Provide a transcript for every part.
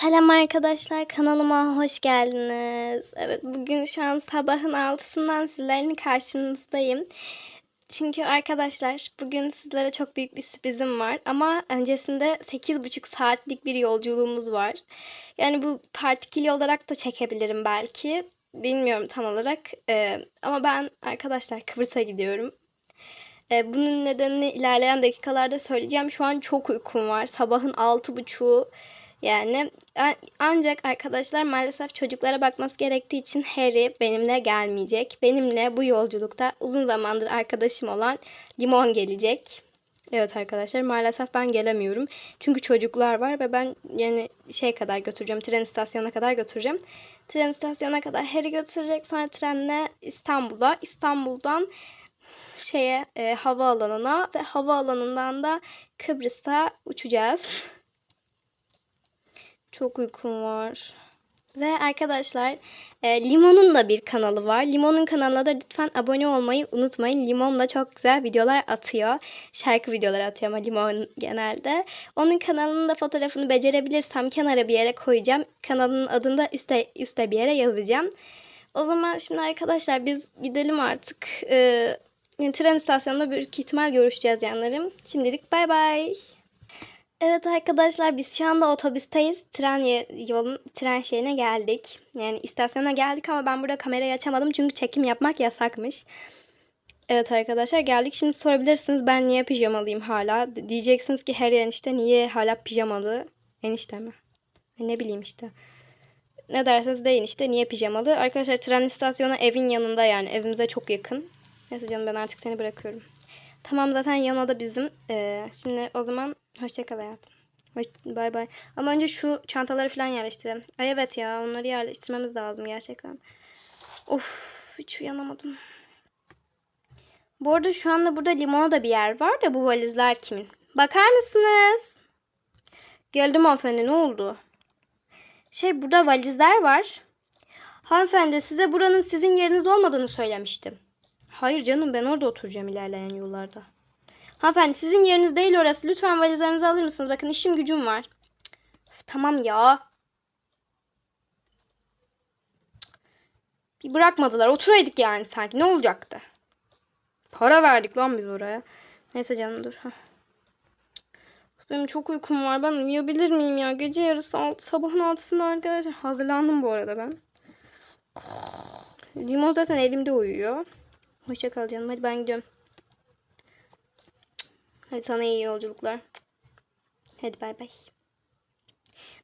Selam arkadaşlar kanalıma hoş geldiniz. Evet bugün şu an sabahın altısından sizlerin karşınızdayım. Çünkü arkadaşlar bugün sizlere çok büyük bir sürprizim var. Ama öncesinde 8,5 saatlik bir yolculuğumuz var. Yani bu partikili olarak da çekebilirim belki. Bilmiyorum tam olarak. Ee, ama ben arkadaşlar Kıbrıs'a gidiyorum. Ee, bunun nedenini ilerleyen dakikalarda söyleyeceğim. Şu an çok uykum var. Sabahın altı buçuğu. Yani ancak arkadaşlar maalesef çocuklara bakması gerektiği için Harry benimle gelmeyecek. Benimle bu yolculukta uzun zamandır arkadaşım olan Limon gelecek. Evet arkadaşlar maalesef ben gelemiyorum. Çünkü çocuklar var ve ben yani şey kadar götüreceğim. Tren istasyonuna kadar götüreceğim. Tren istasyonuna kadar Harry götürecek. Sonra trenle İstanbul'a. İstanbul'dan şeye e, havaalanına ve havaalanından da Kıbrıs'a uçacağız. Çok uykum var. Ve arkadaşlar e, Limon'un da bir kanalı var. Limon'un kanalına da lütfen abone olmayı unutmayın. Limon da çok güzel videolar atıyor. Şarkı videoları atıyor ama Limon genelde. Onun kanalının da fotoğrafını becerebilirsem kenara bir yere koyacağım. Kanalının adını da üstte, üstte bir yere yazacağım. O zaman şimdi arkadaşlar biz gidelim artık. E, tren istasyonunda büyük ihtimal görüşeceğiz canlarım. Şimdilik bay bay. Evet arkadaşlar biz şu anda otobüsteyiz. Tren yolun tren şeyine geldik. Yani istasyona geldik ama ben burada kamerayı açamadım çünkü çekim yapmak yasakmış. Evet arkadaşlar geldik. Şimdi sorabilirsiniz ben niye pijamalıyım hala? Diyeceksiniz ki her enişte niye hala pijamalı? Enişte mi? Ay, Ne bileyim işte. Ne derseniz deyin işte niye pijamalı? Arkadaşlar tren istasyonu evin yanında yani evimize çok yakın. Neyse canım ben artık seni bırakıyorum. Tamam zaten yan oda bizim. Ee, şimdi o zaman hoşça kal hayatım. Bay bay. Ama önce şu çantaları falan yerleştirelim. Ay evet ya onları yerleştirmemiz lazım gerçekten. Of hiç uyanamadım. Bu arada şu anda burada limona da bir yer var da bu valizler kimin? Bakar mısınız? Geldim hanımefendi ne oldu? Şey burada valizler var. Hanımefendi size buranın sizin yeriniz olmadığını söylemiştim. Hayır canım ben orada oturacağım ilerleyen yollarda. Hanımefendi sizin yeriniz değil orası. Lütfen valizlerinizi alır mısınız? Bakın işim gücüm var. Üf, tamam ya. Bir bırakmadılar. Oturaydık yani sanki. Ne olacaktı? Para verdik lan biz oraya. Neyse canım dur. Benim çok uykum var. Ben uyuyabilir miyim ya? Gece yarısı alt, sabahın altısında arkadaşlar. Hazırlandım bu arada ben. Limon zaten elimde uyuyor. Hoşça kal canım. Hadi ben gidiyorum. Hadi sana iyi yolculuklar. Hadi bay bay.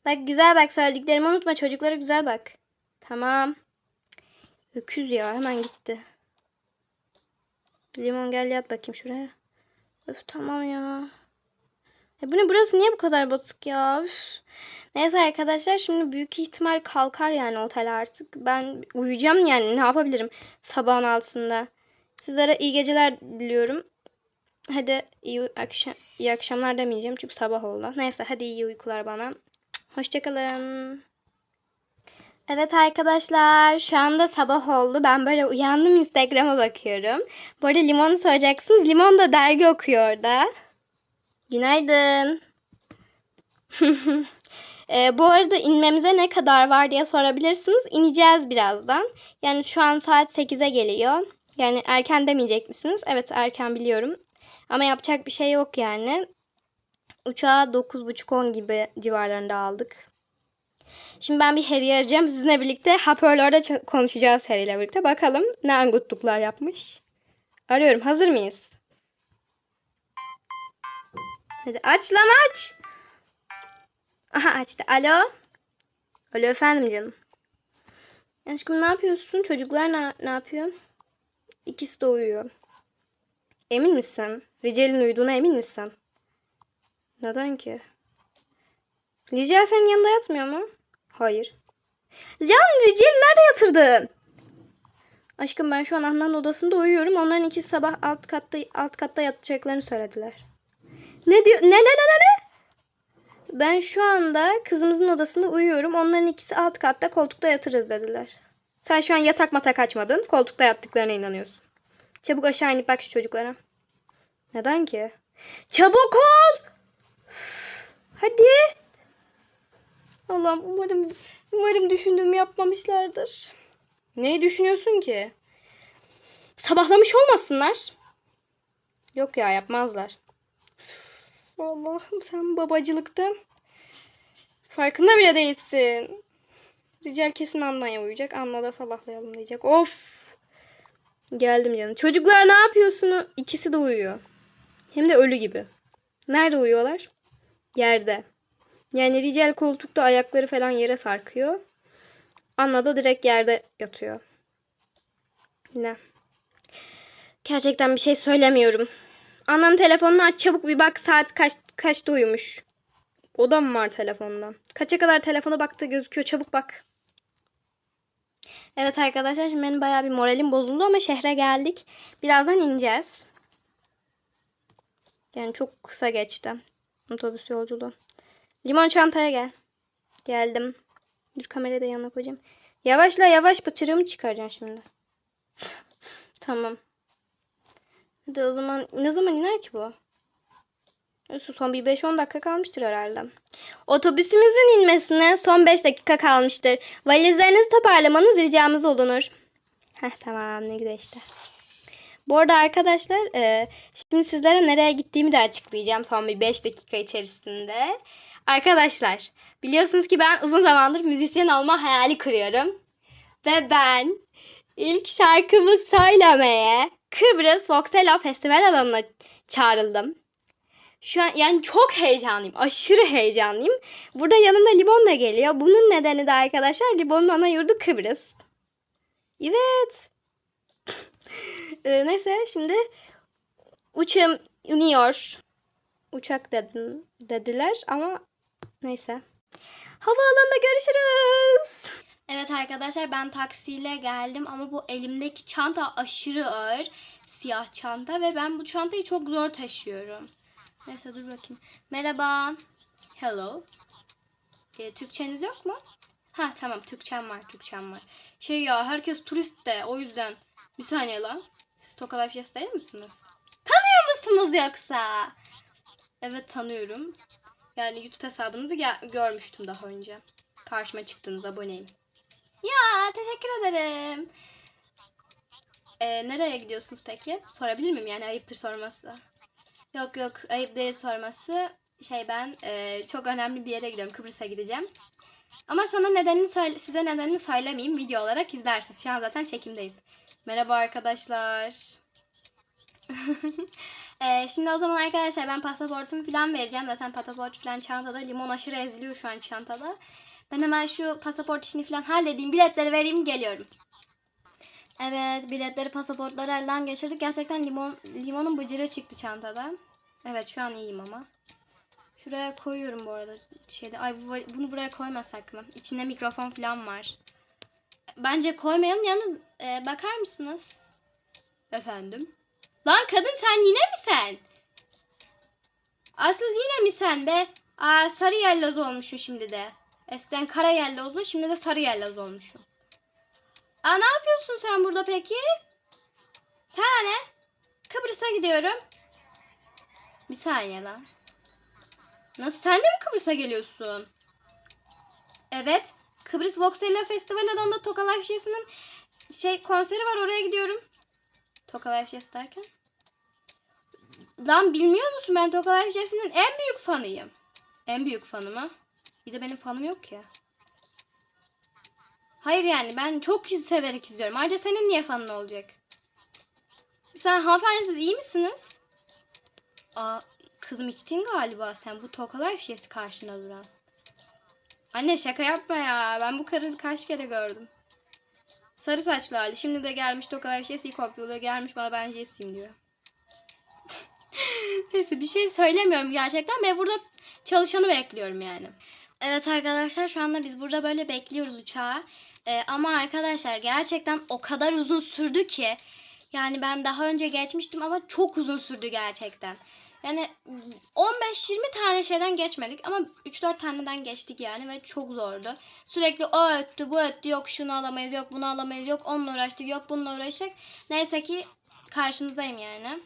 Bak güzel bak söylediklerimi unutma. Çocuklara güzel bak. Tamam. Öküz ya hemen gitti. Limon gel yat bakayım şuraya. Öf tamam ya. E bu ne burası niye bu kadar batık ya? Üf. Neyse arkadaşlar şimdi büyük ihtimal kalkar yani otel artık. Ben uyuyacağım yani ne yapabilirim sabahın altısında. Sizlere iyi geceler diliyorum. Hadi iyi akşam iyi akşamlar demeyeceğim çünkü sabah oldu. Neyse hadi iyi uykular bana. Hoşçakalın. Evet arkadaşlar şu anda sabah oldu. Ben böyle uyandım Instagram'a bakıyorum. Bu arada Limon'u soracaksınız. Limon da dergi okuyor orada. Günaydın. Ee, bu arada inmemize ne kadar var diye sorabilirsiniz. İneceğiz birazdan. Yani şu an saat 8'e geliyor. Yani erken demeyecek misiniz? Evet erken biliyorum. Ama yapacak bir şey yok yani. Uçağı 9.30-10 gibi civarlarında aldık. Şimdi ben bir Harry'i arayacağım. Sizinle birlikte hoparlörde konuşacağız Harry ile birlikte. Bakalım ne angutluklar yapmış. Arıyorum. Hazır mıyız? Hadi aç lan aç. Aha açtı. Alo. Alo efendim canım. Aşkım ne yapıyorsun? Çocuklar ne, ne yapıyor? İkisi de uyuyor. Emin misin? Ricel'in uyuduğuna emin misin? Neden ki? Ricel senin yanında yatmıyor mu? Hayır. Lan Ricel'i nerede yatırdın? Aşkım ben şu an Handan'ın odasında uyuyorum. Onların ikisi sabah alt katta alt katta yatacaklarını söylediler. Ne diyor? Ne ne ne ne ne? Ben şu anda kızımızın odasında uyuyorum. Onların ikisi alt katta koltukta yatırız dediler. Sen şu an yatak matak açmadın. Koltukta yattıklarına inanıyorsun. Çabuk aşağı inip bak şu çocuklara. Neden ki? Çabuk ol! Hadi. Allah'ım umarım umarım düşündüğümü yapmamışlardır. Neyi düşünüyorsun ki? Sabahlamış olmasınlar. Yok ya yapmazlar. Allah'ım sen babacılıkta farkında bile değilsin. Rical kesin Anna'ya uyuyacak. Anna da sabahlayalım diyecek. Of. Geldim canım. Çocuklar ne yapıyorsunuz? İkisi de uyuyor. Hem de ölü gibi. Nerede uyuyorlar? Yerde. Yani Rical koltukta ayakları falan yere sarkıyor. Anna da direkt yerde yatıyor. Ne? Gerçekten bir şey söylemiyorum. Anna'nın telefonunu aç çabuk bir bak saat kaç kaçta uyumuş. O da mı var telefonda? Kaça kadar telefona baktı gözüküyor çabuk bak. Evet arkadaşlar şimdi benim bayağı bir moralim bozuldu ama şehre geldik. Birazdan ineceğiz. Yani çok kısa geçti. Otobüs yolculuğu. Limon çantaya gel. Geldim. Dur kamerayı da yanına koyacağım. Yavaşla yavaş bıçırığımı çıkaracaksın şimdi. tamam. Hadi o zaman ne zaman iner ki bu? Son bir 5-10 dakika kalmıştır herhalde. Otobüsümüzün inmesine son 5 dakika kalmıştır. Valizlerinizi toparlamanız ricamız olunur. Heh tamam ne güzel işte. Bu arada arkadaşlar e, şimdi sizlere nereye gittiğimi de açıklayacağım son bir 5 dakika içerisinde. Arkadaşlar biliyorsunuz ki ben uzun zamandır müzisyen olma hayali kuruyorum. Ve ben ilk şarkımı söylemeye Kıbrıs Voxela Festival alanına çağrıldım. Şu an yani çok heyecanlıyım. Aşırı heyecanlıyım. Burada yanımda Limon da geliyor. Bunun nedeni de arkadaşlar Limon'un ana yurdu Kıbrıs. Evet. Ee, neyse şimdi uçağım iniyor. Uçak dedim, dediler ama neyse. Havaalanında görüşürüz. Evet arkadaşlar ben taksiyle geldim ama bu elimdeki çanta aşırı ağır. Siyah çanta ve ben bu çantayı çok zor taşıyorum. Neyse dur bakayım. Merhaba. Hello. Ee, Türkçeniz yok mu? Ha tamam Türkçem var Türkçem var. Şey ya herkes turist de o yüzden. Bir saniye lan. Siz Toka Life Yes değil misiniz? Tanıyor musunuz yoksa? Evet tanıyorum. Yani YouTube hesabınızı görmüştüm daha önce. Karşıma çıktınız aboneyim. Ya teşekkür ederim. Ee, nereye gidiyorsunuz peki? Sorabilir miyim? Yani ayıptır sorması. Yok yok ayıp değil sorması. Şey ben e, çok önemli bir yere gidiyorum. Kıbrıs'a gideceğim. Ama sana nedenini söyle, size nedenini söylemeyeyim. Video olarak izlersiniz. Şu an zaten çekimdeyiz. Merhaba arkadaşlar. E, şimdi o zaman arkadaşlar ben pasaportumu falan vereceğim. Zaten pasaport falan çantada. Limon aşırı eziliyor şu an çantada. Ben hemen şu pasaport işini falan halledeyim. Biletleri vereyim geliyorum. Evet biletleri pasaportları elden geçirdik. Gerçekten limon limonun bıcırı çıktı çantada. Evet şu an iyiyim ama. Şuraya koyuyorum bu arada şeyde. Ay bu- bunu buraya koymasak mı? İçinde mikrofon falan var. Bence koymayalım. Yalnız e, bakar mısınız? Efendim? Lan kadın sen yine mi sen? Aslı yine mi sen be? Aa, sarı yelloz olmuşum şimdi de. Eskiden kara yellozlu şimdi de sarı yelloz olmuşum. Aa ne yapıyorsun sen burada peki? Sana ne? Kıbrıs'a gidiyorum. Bir saniye lan. Nasıl sen de mi Kıbrıs'a geliyorsun? Evet. Kıbrıs Voxella Festival alanında Toka Life Jazz'ın şey konseri var oraya gidiyorum. Toka Life Jazz derken? Lan bilmiyor musun ben Toka Life Jazz'ın en büyük fanıyım. En büyük fanı mı? Bir de benim fanım yok ki. Hayır yani ben çok severek izliyorum. Ayrıca senin niye fanın olacak? Sen hanımefendi siz iyi misiniz? Aa, kızım içtin galiba sen bu Toka Life Jazz'i karşına duran. Anne şaka yapma ya. Ben bu karını kaç kere gördüm. Sarı saçlı hali. Şimdi de gelmiş Toka Life Jazz'i kopyalıyor. Gelmiş bana ben Jesse'yim diyor. Neyse bir şey söylemiyorum gerçekten. Ben burada çalışanı bekliyorum yani. Evet arkadaşlar şu anda biz burada böyle bekliyoruz uçağı. Ee, ama arkadaşlar gerçekten o kadar uzun sürdü ki. Yani ben daha önce geçmiştim ama çok uzun sürdü gerçekten. Yani 15-20 tane şeyden geçmedik ama 3-4 taneden geçtik yani ve çok zordu. Sürekli o öttü bu öttü yok şunu alamayız yok bunu alamayız yok onunla uğraştık yok bununla uğraştık. Neyse ki karşınızdayım yani.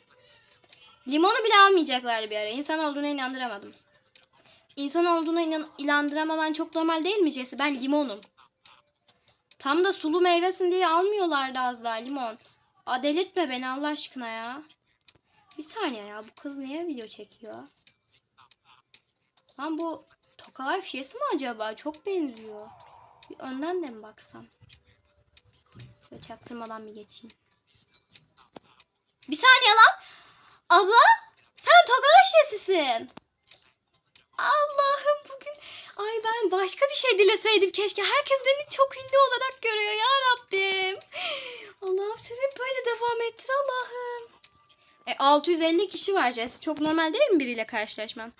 Limonu bile almayacaklardı bir ara. İnsan olduğuna inandıramadım. İnsan olduğuna inan inandıramaman çok normal değil mi Jesse? Ben limonum. Tam da sulu meyvesin diye almıyorlardı az daha limon. Aa, delirtme beni Allah aşkına ya. Bir saniye ya bu kız niye video çekiyor? Lan bu Tokalife Jesse mi acaba? Çok benziyor. Bir önden de mi baksam? Şöyle çaktırmadan bir geçeyim. Bir saniye lan. Abla sen Tokalife Jesse'sin. Allah'ım bugün başka bir şey dileseydim keşke. Herkes beni çok ünlü olarak görüyor ya Rabbim. Allah'ım sen hep böyle devam ettir Allah'ım. E 650 kişi var Jess. Çok normal değil mi biriyle karşılaşman?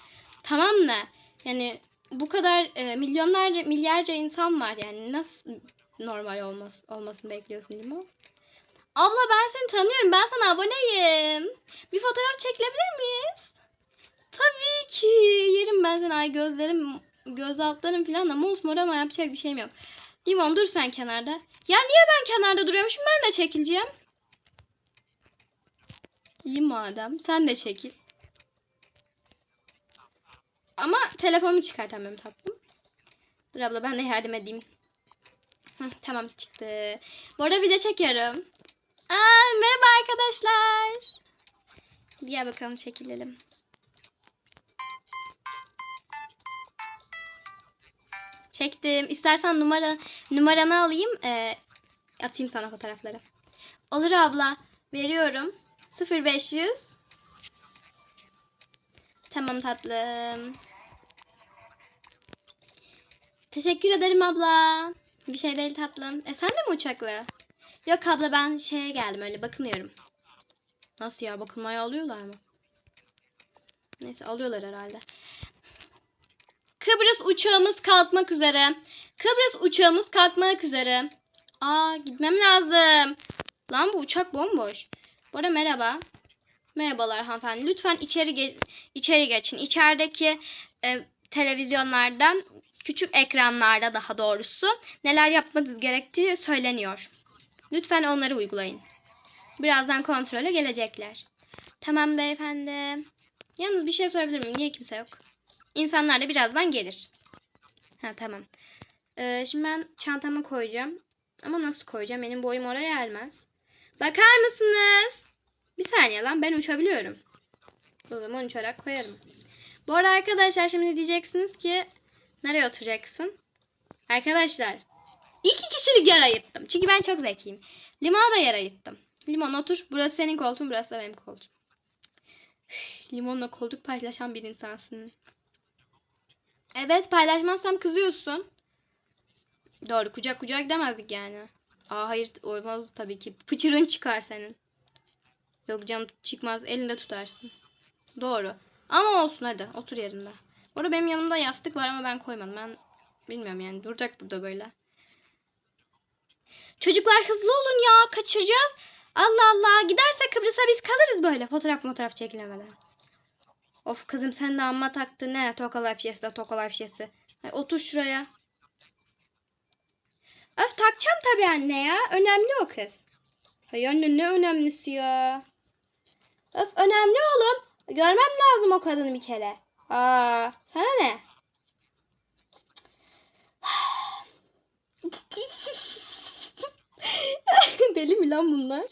Tamam ne? Yani bu kadar e, milyonlarca milyarca insan var yani nasıl normal olmaz, olmasını bekliyorsun mi? Abla ben seni tanıyorum. Ben sana aboneyim. Bir fotoğraf çekilebilir miyiz? Tabii ki. Yerim ben seni. Ay gözlerim, göz altlarım falan da mosmor ama yapacak bir şeyim yok. Limon dur sen kenarda. Ya niye ben kenarda duruyormuşum? Ben de çekileceğim. İyi madem. Sen de çekil. Ama telefonumu çıkartamıyorum tatlım. Dur abla ben de yardım edeyim. Hı, tamam çıktı. Bu arada video çekiyorum. Aa, merhaba arkadaşlar. Gel bakalım çekilelim. Çektim. İstersen numara numaranı alayım. e, atayım sana fotoğrafları. Olur abla. Veriyorum. 0500 Tamam tatlım. Teşekkür ederim abla. Bir şey değil tatlım. E sen de mi uçakla? Yok abla ben şeye geldim öyle bakınıyorum. Nasıl ya bakılmaya alıyorlar mı? Neyse alıyorlar herhalde. Kıbrıs uçağımız kalkmak üzere. Kıbrıs uçağımız kalkmak üzere. Aa gitmem lazım. Lan bu uçak bomboş. Bu arada merhaba. Merhabalar hanımefendi. Lütfen içeri ge- içeri geçin. İçerideki e, televizyonlardan küçük ekranlarda daha doğrusu neler yapmanız gerektiği söyleniyor. Lütfen onları uygulayın. Birazdan kontrole gelecekler. Tamam beyefendi. Yalnız bir şey sorabilir miyim? Niye kimse yok? İnsanlar da birazdan gelir. Ha tamam. Ee, şimdi ben çantamı koyacağım. Ama nasıl koyacağım? Benim boyum oraya ermez. Bakar mısınız? Bir saniye lan ben uçabiliyorum. O zaman uçarak koyarım. Bu arada arkadaşlar şimdi diyeceksiniz ki nereye oturacaksın? Arkadaşlar iki kişilik yer ayırttım. Çünkü ben çok zekiyim. Limona da yer ayırttım. Limon otur. Burası senin koltuğun burası da benim koltuğum. Limonla koltuk paylaşan bir insansın. Evet paylaşmazsam kızıyorsun. Doğru kucak kucak demezdik yani. Aa hayır olmaz tabii ki. Pıçırın çıkar senin. Yok canım çıkmaz elinde tutarsın. Doğru. Ama olsun hadi otur yerinde. Bu arada benim yanımda yastık var ama ben koymadım. Ben bilmiyorum yani duracak burada böyle. Çocuklar hızlı olun ya kaçıracağız. Allah Allah giderse Kıbrıs'a biz kalırız böyle fotoğraf fotoğraf çekilemeden. Of kızım sen de amma taktın ne tokalar fiyesi tokalar fiyesi. Ay, otur şuraya. Öf takacağım tabii anne ya. Önemli o kız. Hay anne ne önemlisi ya. Öf önemli oğlum. Görmem lazım o kadını bir kere. Aa, sana ne? Deli mi lan bunlar?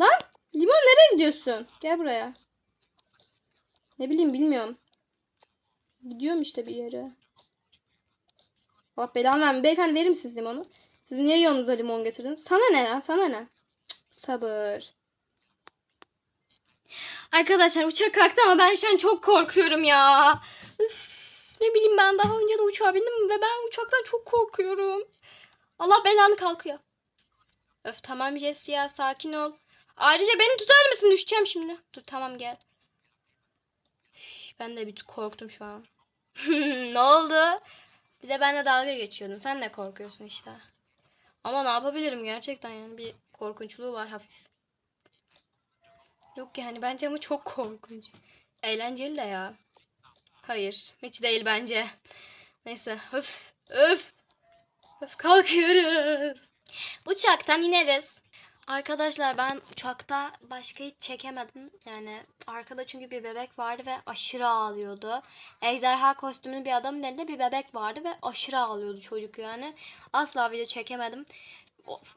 Lan limon nereye gidiyorsun? Gel buraya. Ne bileyim bilmiyorum. Gidiyorum işte bir yere. Allah belanı vermeyin. Beyefendi verir misiniz limonu? Siz niye yanınıza limon getirdiniz? Sana ne lan? Sana ne? Cık, sabır. Arkadaşlar uçak kalktı ama ben şu an çok korkuyorum ya. Üf, ne bileyim ben daha önce de uçağa bindim ve ben uçaktan çok korkuyorum. Allah belanı kalkıyor. Öf tamam Jess ya sakin ol. Ayrıca beni tutar mısın? Düşeceğim şimdi. Dur tamam gel. Ben de bir korktum şu an. ne oldu? Bir de benimle dalga geçiyordun. Sen de korkuyorsun işte. Ama ne yapabilirim gerçekten yani bir korkunçluğu var hafif. Yok yani bence ama çok korkunç. Eğlenceli de ya. Hayır hiç değil bence. Neyse öf öf. Öf kalkıyoruz. Uçaktan ineriz. Arkadaşlar ben uçakta başka hiç çekemedim. Yani arkada çünkü bir bebek vardı ve aşırı ağlıyordu. Ejderha kostümlü bir adamın elinde bir bebek vardı ve aşırı ağlıyordu çocuk yani. Asla video çekemedim.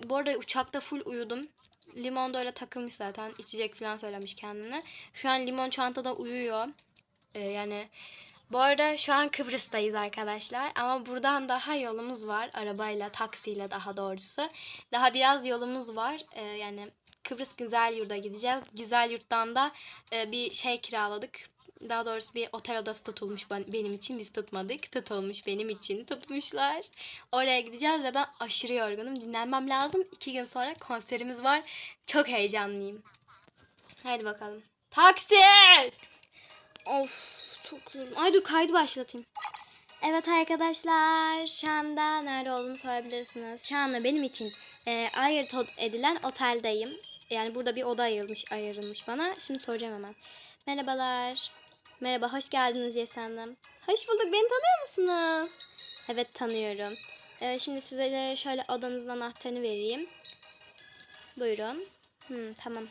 Bu arada uçakta full uyudum. Limon da öyle takılmış zaten. içecek falan söylemiş kendine. Şu an limon çantada uyuyor. Ee, yani bu arada şu an Kıbrıs'tayız arkadaşlar. Ama buradan daha yolumuz var. Arabayla, taksiyle daha doğrusu. Daha biraz yolumuz var. Ee, yani Kıbrıs Güzel Yurt'a gideceğiz. Güzel Yurt'tan da e, bir şey kiraladık. Daha doğrusu bir otel odası tutulmuş ben- benim için. Biz tutmadık. Tutulmuş benim için. Tutmuşlar. Oraya gideceğiz ve ben aşırı yorgunum. Dinlenmem lazım. İki gün sonra konserimiz var. Çok heyecanlıyım. Haydi bakalım. Taksi! Of yoruldum. Ay dur kaydı başlatayım. Evet arkadaşlar şu anda nerede olduğumu sorabilirsiniz. Şu anda benim için e, ayırt edilen oteldeyim. Yani burada bir oda ayrılmış, ayrılmış bana. Şimdi soracağım hemen. Merhabalar. Merhaba hoş geldiniz Yesen'im. Hoş bulduk beni tanıyor musunuz? Evet tanıyorum. E, şimdi size şöyle odanızın anahtarını vereyim. Buyurun. Hmm, tamam.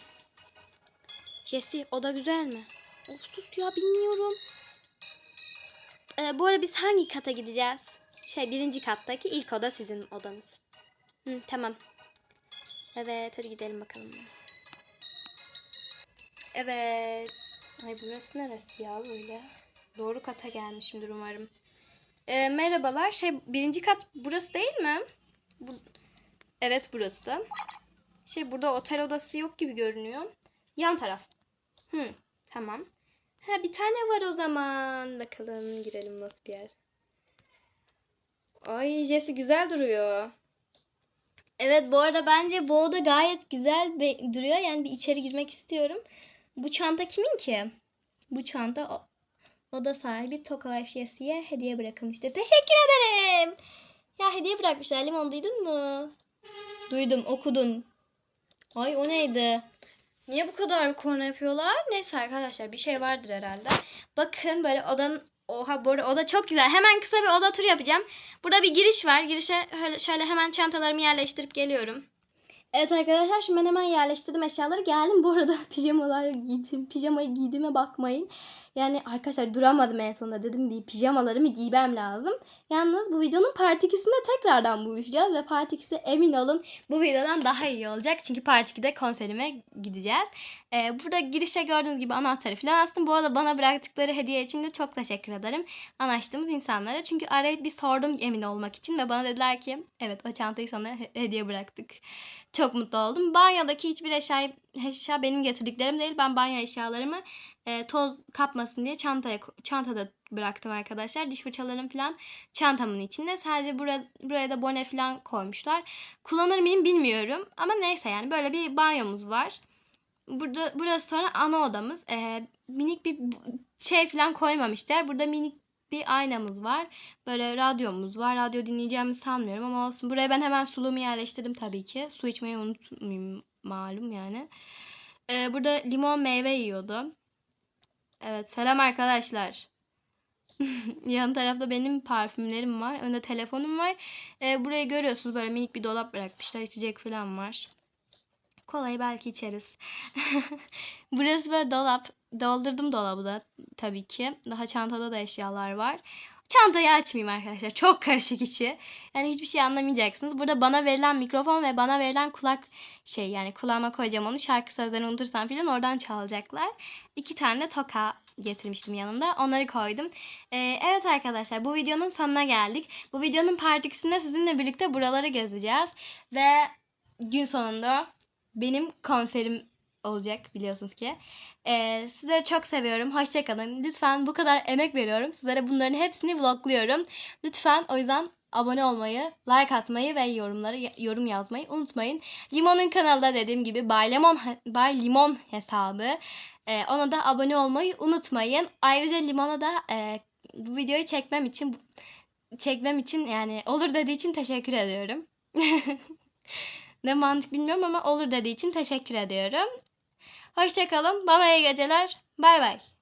Jesse oda güzel mi? Of sus ya bilmiyorum. Ee, bu arada biz hangi kata gideceğiz? Şey birinci kattaki ilk oda sizin odanız. Hı, tamam. Evet hadi gidelim bakalım. Evet. Ay burası neresi ya böyle? Doğru kata gelmişimdir umarım. Ee, merhabalar. Şey birinci kat burası değil mi? Bu... Evet burası da. Şey burada otel odası yok gibi görünüyor. Yan taraf. Hı, tamam. Ha bir tane var o zaman. Bakalım girelim nasıl bir yer. Ay Jesse güzel duruyor. Evet bu arada bence bu oda gayet güzel duruyor. Yani bir içeri girmek istiyorum. Bu çanta kimin ki? Bu çanta o, oda sahibi Tokalife Jesse'ye hediye bırakılmıştır. Teşekkür ederim. Ya hediye bırakmışlar. Limon duydun mu? Duydum okudun. Ay o neydi? Niye bu kadar korna yapıyorlar? Neyse arkadaşlar bir şey vardır herhalde. Bakın böyle odanın Oha bu arada oda çok güzel. Hemen kısa bir oda turu yapacağım. Burada bir giriş var. Girişe şöyle, hemen çantalarımı yerleştirip geliyorum. Evet arkadaşlar şimdi ben hemen yerleştirdim eşyaları. Geldim bu arada pijamalar giydim. Pijamayı giydiğime bakmayın. Yani arkadaşlar duramadım en sonunda. Dedim bir pijamalarımı giymem lazım. Yalnız bu videonun part 2'sinde tekrardan buluşacağız. Ve part 2'si emin olun bu videodan daha iyi olacak. Çünkü part 2'de konserime gideceğiz. Ee, burada girişte gördüğünüz gibi anahtarı falan astım. Bu arada bana bıraktıkları hediye için de çok teşekkür ederim. Anlaştığımız insanlara. Çünkü arayıp bir sordum emin olmak için. Ve bana dediler ki evet o çantayı sana he- hediye bıraktık. Çok mutlu oldum. Banyodaki hiçbir eşya, eşya benim getirdiklerim değil. Ben banyo eşyalarımı e, toz kapmasın diye çantaya çantada bıraktım arkadaşlar. Diş fırçalarım falan çantamın içinde. Sadece buraya, buraya da bone falan koymuşlar. Kullanır mıyım bilmiyorum. Ama neyse yani böyle bir banyomuz var. Burada burası sonra ana odamız. Ee, minik bir şey falan koymamışlar. Burada minik bir aynamız var. Böyle radyomuz var. Radyo dinleyeceğimi sanmıyorum ama olsun. Buraya ben hemen suluğumu yerleştirdim tabii ki. Su içmeyi unutmayayım malum yani. Ee, burada limon meyve yiyordu. Evet selam arkadaşlar. Yan tarafta benim parfümlerim var. Önde telefonum var. Ee, burayı görüyorsunuz böyle minik bir dolap bırakmışlar. İçecek falan var. Kolayı belki içeriz. Burası böyle dolap. Doldurdum dolabı da tabii ki. Daha çantada da eşyalar var. Çantayı açmayayım arkadaşlar. Çok karışık içi. Yani hiçbir şey anlamayacaksınız. Burada bana verilen mikrofon ve bana verilen kulak şey yani kulağıma koyacağım onu. Şarkı sözlerini unutursam falan oradan çalacaklar. İki tane de toka getirmiştim yanımda. Onları koydum. Ee, evet arkadaşlar bu videonun sonuna geldik. Bu videonun part 2'sinde sizinle birlikte buraları gezeceğiz. Ve gün sonunda benim konserim olacak biliyorsunuz ki. Ee, sizleri çok seviyorum. Hoşçakalın. Lütfen bu kadar emek veriyorum. Sizlere bunların hepsini vlogluyorum. Lütfen o yüzden abone olmayı, like atmayı ve yorumları yorum yazmayı unutmayın. Limon'un kanalda dediğim gibi Bay Limon, Bay Limon hesabı. Ee, ona da abone olmayı unutmayın. Ayrıca Limon'a da e, bu videoyu çekmem için çekmem için yani olur dediği için teşekkür ediyorum. ne mantık bilmiyorum ama olur dediği için teşekkür ediyorum. Hoşçakalın. Bana iyi geceler. Bay bay.